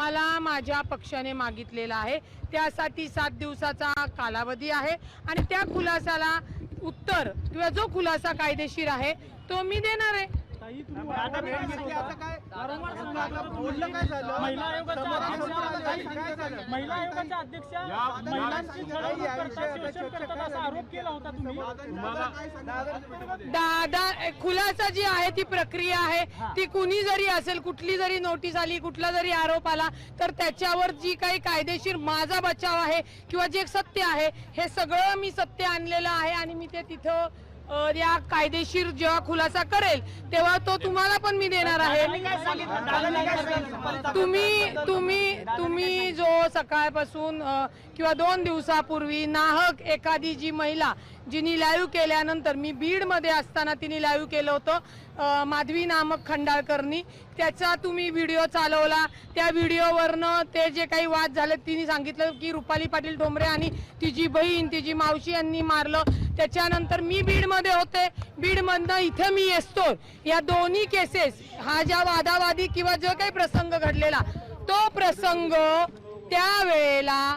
मला माझ्या पक्षाने मागितलेला आहे. त्यासाठी सात दिवसाचा कालावधी आहे. आणि त्या खुलासाला उत्तर किंवा जो खुलासा कायदेशीर आहे तो मी देणार आहे. आता वेळ घेतली, आता काय? बोलणं काय झालं? महिला आयोगाच्या समोरासमोर अध्यक्षा काय काय झालं? महिला आयोगाच्या अध्यक्षा महिलांची छळवणूक करतात शोषण करतात असा आरोप केला होता तुम्ही दादा खुलासा जी आहे ती प्रक्रिया आहे ती कुणी जरी असेल कुठली जरी नोटीस आली कुठला जरी आरोप आला तर त्याच्यावर जी काही कायदेशीर माझा बचाव आहे किंवा जे सत्य आहे हे सगळं मी सत्य आणलेलं आहे आणि मी ते तिथं या कायदेशीर जेव्हा खुलासा करेल तेव्हा तो तुम्हाला पण मी देणार आहे. तुम्ही तुम्ही तुम्ही जो सकाळपासून किंवा दोन दिवसापूर्वी नाहक एखादी जी महिला जिनी लाईव्ह केल्यानंतर मी बीडमध्ये असताना तिने लाईव्ह केलं होतं माधवी नामक खंडाळकरनी. त्याचा तुम्ही व्हिडिओ चालवला. त्या व्हिडिओवरनं ते जे काही वाद झाले तिने सांगितलं की रुपाली पाटील ठोंबरे आणि तिची बहीण तिची मावशी यांनी मारलं. त्याच्यानंतर मी बीडमध्ये होते. बीडमधनं इथं मी येतो या दोन्ही केसेस हा ज्या वादावादी किंवा जो काही प्रसंग घडलेला तो प्रसंग त्यावेळेला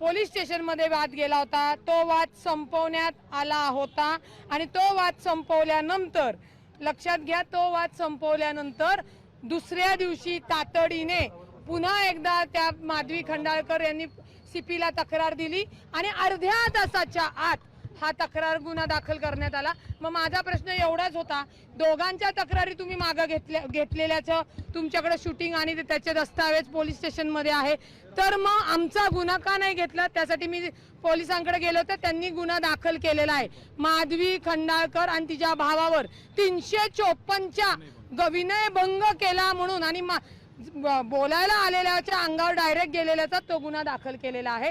पोलीस स्टेशनमध्ये वाद गेला होता. तो वाद संपवण्यात आला होता. आणि तो वाद संपवल्यानंतर लक्षात घ्या तो वाद संपवल्यानंतर दुसऱ्या दिवशी तातडीने पुन्हा एकदा त्या माधवी खंडाळकर यांनी सीपीला तक्रार दिली. आणि अर्ध्या तासाच्या आत हा तक्रार गुन्हा दाखल करण्यात आला. मग माझा प्रश्न एवढाच होता दोघांच्या तक्रारी तुम्ही मागं घेतल्या घेतलेल्याचं तुमच्याकडे शूटिंग आणि ते त्याचे दस्तावेज पोलीस स्टेशनमध्ये आहे. तर मग आमचा गुन्हा का नाही घेतला? त्यासाठी मी पोलिसांकडे गेलो तर त्यांनी गुन्हा दाखल केलेला आहे. माधवी खंडाळकर आणि तिच्या भावावर तीनशे चोपन्नच्या विनयभंग केला म्हणून आणि मा- बोलायला आलेल्याच्या अंगावर डायरेक्ट गेलेल्याचा तो गुन्हा दाखल केलेला आहे.